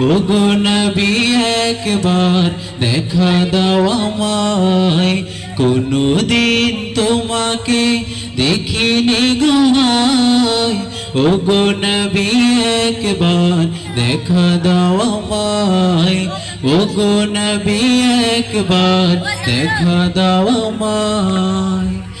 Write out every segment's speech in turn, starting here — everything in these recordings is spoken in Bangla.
ও গো নবী, একবার দেখা দাও আমায়। কোনো দিন তোমাকে দেখিনি গোহায় ও গো নবী, একবার দেখা দাও আমায়। ও গো নবী, একবার দেখা দাও আমায়।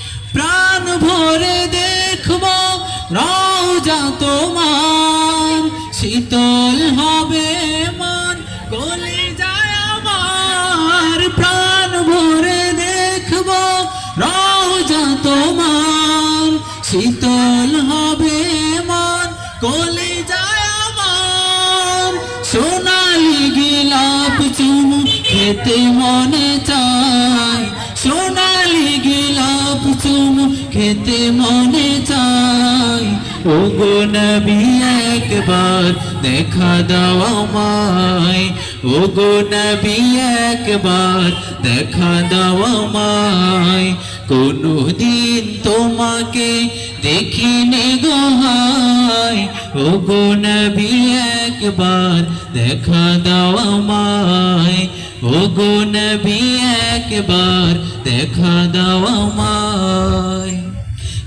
তোমার, শীতল হবে মন গলে যায় আমার। সোনালি গিলাপ চুমু খেতে মনে চায়। সোনালি গিলাপ চুমু খেতে মনে চায়। ও গো নবী, একবার দেখা দাও আমায়। ও গো নবী, একবার দেখা দাও আমায়। কোনো দিন তোমাকে দেখিনি গোহায় ও গো নবী, একবার দেখা দাও আমায়। ও গো একবার দেখা দাও আমায়।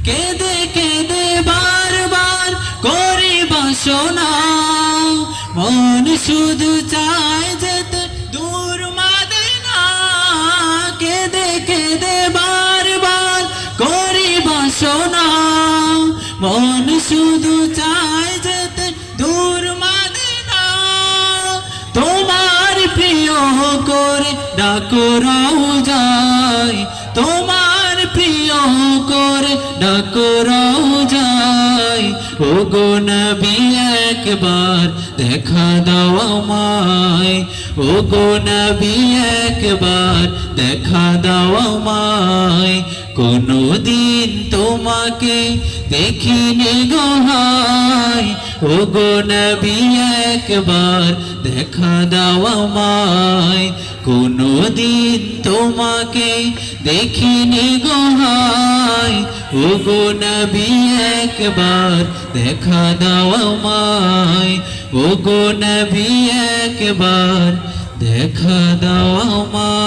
কেঁদে কেঁদে বারবার করি বাসনা মন শুধু চায় যেতে ডাকরাও যায় তোমার প্রিয় করে ডাকরাও যায় ও গো নবী, একবার দেখা দাও আমায়। ও গো একবার দেখা দাও আমায়। কোনো দিন তোমাকে দেখিনি গোহায় ও গো নবী, একবার দেখা দাও আমায়। কোনো দিন তোমাকে দেখিনি গোহায় ও গো নবী, একবার দেখা দাও আমায়। ও গো নবী, একবার দেখা দাও আমায়।